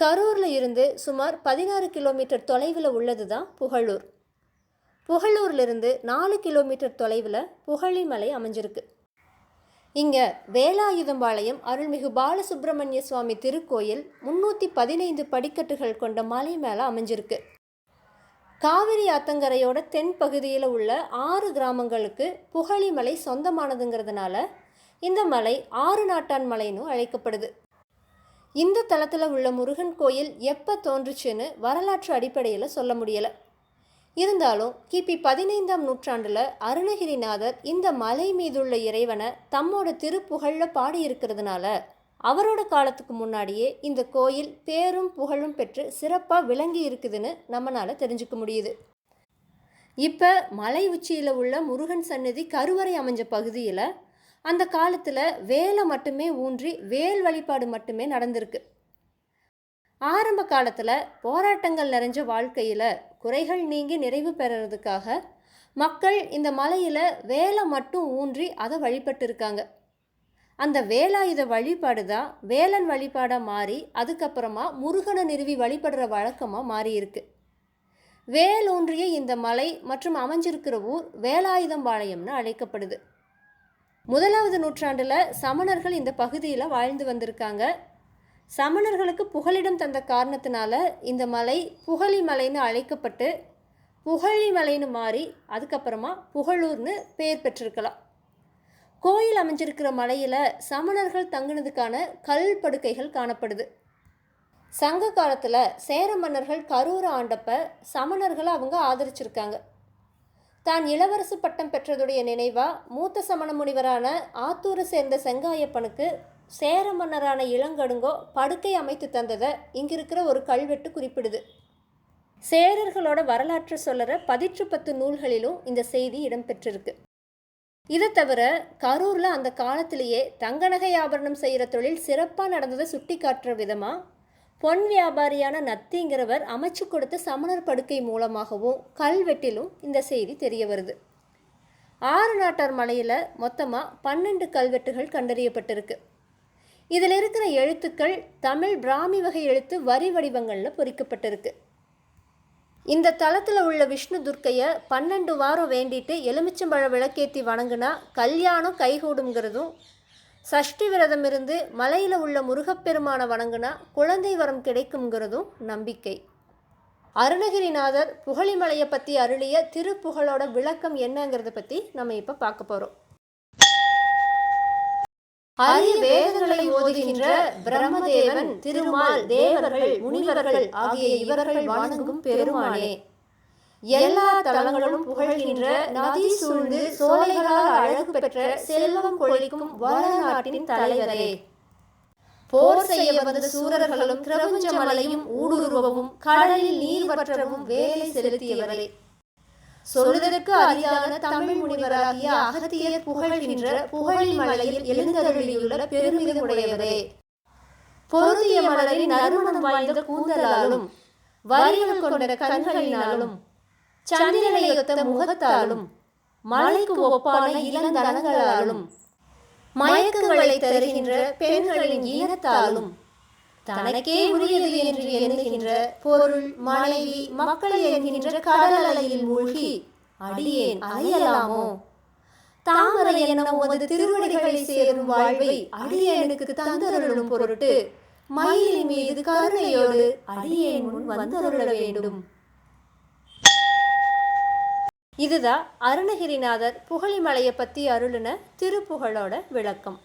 கரூரில் இருந்து சுமார் பதினாறு கிலோமீட்டர் தொலைவில் உள்ளது தான் புகழூர். புகழூர்லேருந்து நாலு கிலோமீட்டர் தொலைவில் புகழிமலை அமைஞ்சிருக்கு. இங்கே வேலாயுதம்பாளையம் அருள்மிகு பாலசுப்பிரமணிய சுவாமி திருக்கோயில் முன்னூற்றி பதினைந்து படிக்கட்டுகள் கொண்ட மலை மேலே அமைஞ்சிருக்கு. காவிரி ஆத்தங்கரையோட தென் பகுதியில் உள்ள ஆறு கிராமங்களுக்கு புகழிமலை சொந்தமானதுங்கிறதுனால இந்த மலை ஆறு நாட்டான் மலைன்னு அழைக்கப்படுது. இந்த தளத்தில் உள்ள முருகன் கோயில் எப்போ தோன்றுச்சுன்னு வரலாற்று அடிப்படையில் சொல்ல முடியலை. இருந்தாலும் கிபி பதினைந்தாம் நூற்றாண்டில் அருணகிரிநாதர் இந்த மலை மீதுள்ள இறைவனை தம்மோட திருப்புகழில் பாடியிருக்கிறதுனால அவரோட காலத்துக்கு முன்னாடியே இந்த கோயில் பேரும் புகழும் பெற்று சிறப்பாக விளங்கி இருக்குதுன்னு நம்மளால் தெரிஞ்சுக்க முடியுது. இப்போ மலை உச்சியில் உள்ள முருகன் சன்னதி கருவறை அமைஞ்ச பகுதியில் அந்த காலத்தில் வேலை மட்டுமே ஊன்றி வேல் வழிபாடு மட்டுமே நடந்திருக்கு. ஆரம்ப காலத்தில் போராட்டங்கள் நிறைஞ்ச வாழ்க்கையில் குறைகள் நீங்கி நிறைவு பெறறதுக்காக மக்கள் இந்த மலையில் வேலை மட்டும் ஊன்றி அதை வழிபட்டிருக்காங்க. அந்த வேலாயுத வழிபாடு தான் வேலன் வழிபாடாக மாறி அதுக்கப்புறமா முருகனை நிறுவி வழிபடுற வழக்கமாக மாறியிருக்கு. வேல் வேலூன்றிய இந்த மலை மற்றும் அமைஞ்சிருக்கிற ஊர் வேலாயுதம்பாளையம்னு அழைக்கப்படுது. முதலாவது நூற்றாண்டில் சமணர்கள் இந்த பகுதியில் வாழ்ந்து வந்திருக்காங்க. சமணர்களுக்கு புகலிடம் தந்த காரணத்தினால இந்த மலை புகழி மலைன்னு அழைக்கப்பட்டு புகழி மலைன்னு மாறி அதுக்கப்புறமா புகழூர்னு பெயர் பெற்றிருக்கலாம். கோயில் அமைஞ்சிருக்கிற மலையில் சமணர்கள் தங்கினதுக்கான கல் படுக்கைகள் காணப்படுது. சங்க காலத்தில் சேர மன்னர்கள் கரூரை ஆண்டப்ப சமணர்களை அவங்க ஆதரிச்சிருக்காங்க. தான் இளவரசு பட்டம் பெற்றதுடைய நினைவாக மூத்த சமண முனிவரான ஆத்தூரை சேர்ந்த செங்காயப்பனுக்கு சேர மன்னரான இளங்கடுங்கோ படுக்கை அமைத்து தந்ததை இங்கிருக்கிற ஒரு கல்வெட்டு குறிப்பிடுது. சேரர்களோட வரலாற்று சொல்லற பதிற்று பத்து நூல்களிலும் இந்த செய்தி இடம்பெற்றிருக்கு. இதை தவிர கரூரில் அந்த காலத்திலேயே தங்க நகை ஆபரணம் செய்கிற தொழில் சிறப்பாக நடந்ததை சுட்டி காட்டுற விதமாக பொன் வியாபாரியான நத்திங்கிறவர் அமைச்சு கொடுத்த சமணர் படுக்கை மூலமாகவும் கல்வெட்டிலும் இந்த செய்தி தெரிய வருது. ஆறு நாட்டார் மலையில் மொத்தமாக பன்னெண்டு கல்வெட்டுகள் கண்டறியப்பட்டிருக்கு. இதில் இருக்கிற எழுத்துக்கள் தமிழ் பிராமி வகை எழுத்து வரி வடிவங்களில் பொறிக்கப்பட்டிருக்கு. இந்த தளத்தில் உள்ள விஷ்ணு துர்க்கையை பன்னெண்டு வாரம் வேண்டிட்டு எலுமிச்சம்பழ விளக்கேற்றி வணங்குனா கல்யாணம் கைகூடுங்கிறதும் சஷ்டி விரதம் இருந்து மலையில் உள்ள முருகப்பெருமானை வணங்குனா குழந்தை வரம் கிடைக்குங்கிறதும் நம்பிக்கை. அருணகிரிநாதர் புகழிமலையை பற்றி அருளிய திருப்புகழோட விளக்கம் என்னங்கிறத பற்றி நம்ம இப்போ பார்க்க போகிறோம் அரிய வேதங்களை ஓதுகின்ற பிரம்மதேவன் திருமால் தேவர்கள் முனிவர்கள் ஆகிய இவர்கள் வணங்கும் பெருமானே. எல்லா தலங்களும் புகழ்கின்ற நதி சூழ்ந்து சோலைகளால் அழகு பெற்ற செல்வம் கொழிக்கும் வளநாட்டின் தலைவரே. போர் செய்ய வந்த சூரர்களும் பிரபஞ்ச மலையும் ஊடுருவவும் கடலில் நீர் வற்றவும் வேலை செலுத்தியவரே. சொல்லுதற்கு அரிதான தமிழ் முனிவராகிய அகத்தியர் புகழ்கின்ற புகழி மலையில் எழுந்தருளியுள்ள பெருமிதமுடையவரே. பொருந்திய மலரின் நறுமணம் வாய்ந்த கூந்தலாலும் வரிகள் கொண்ட கண்களினாலும் சந்திரனையொத்த முகத்தாலும் மலைக்கு ஒப்பான இளந்தனங்களாலும் மயக்கங்களை தருகின்ற பெண்களின் ஈனத்தாலும் தனக்கே உரியது என்று எண்ணுகின்ற பொருள் மனைவி மக்கள் என்கின்ற கடல் அலையில் மூழ்கி அடியேன் அலையலாமோ தாமரை என உமது திருவடிகளை சேரும் வாழ்வை அடியேனுக்கு தந்தருளும் பொருட்டு மயிலின் மீது கருணையோடு அடியேன் முன் வந்தருள வேண்டும். இதுதான் அருணகிரிநாதர் புகழிமலையை பற்றி அருளின திருப்புகழோட விளக்கம்.